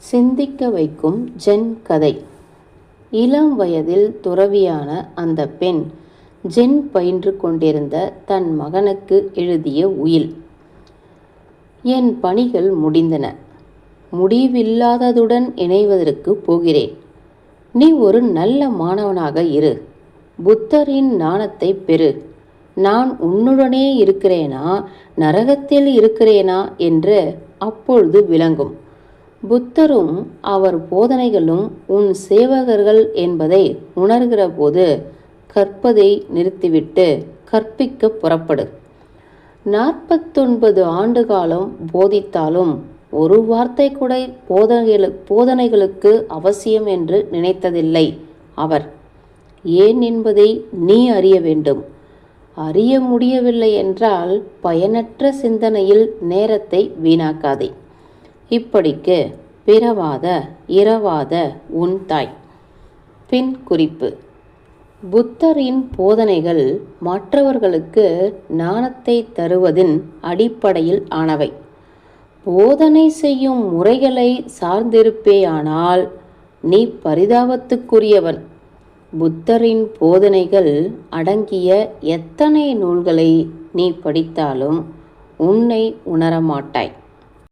சிந்திக்க வைக்கும் ஜென் கதை. இளம் வயதில் துறவியான அந்த பெண் ஜென் பயின்று கொண்டிருந்த தன் மகனுக்கு எழுதிய உயில். என் பணிகள் முடிந்தன. முடிவில்லாததுடன் இணைவதற்கு போகிறேன். நீ ஒரு நல்ல மாணவனாக இரு. புத்தரின் நாணத்தை பெறு. நான் உன்னுடனே இருக்கிறேனா? நரகத்தில் இருக்கிறேனா? என்று அப்பொழுது விளங்கும். புத்தரும் அவர் போதனைகளும் உன் சேவகர்கள் என்பதை உணர்கிற போது கற்பதை நிறுத்திவிட்டு கற்பிக்க புறப்படு. நாற்பத்தொன்பது ஆண்டு காலம் போதித்தாலும் ஒரு வார்த்தை கூட போதனைகளு போதனைகளுக்கு அவசியம் என்று நினைத்ததில்லை அவர். ஏன் என்பதை நீ அறிய வேண்டும். அறிய முடியவில்லை என்றால் பயனற்ற சிந்தனையில் நேரத்தை வீணாக்காதே. இப்படிக்கு பிறவாத இரவாத உன் தாய். பின் குறிப்பு. புத்தரின் போதனைகள் மற்றவர்களுக்கு ஞானத்தை தருவதின் அடிப்படையில் ஆனவை. போதனை செய்யும் முறைகளை சார்ந்திருப்பேயானால் நீ பரிதாபத்துக்குரியவன் புத்தரின் போதனைகள் அடங்கிய எத்தனை நூல்களை நீ படித்தாலும் உன்னை உணரமாட்டாய்.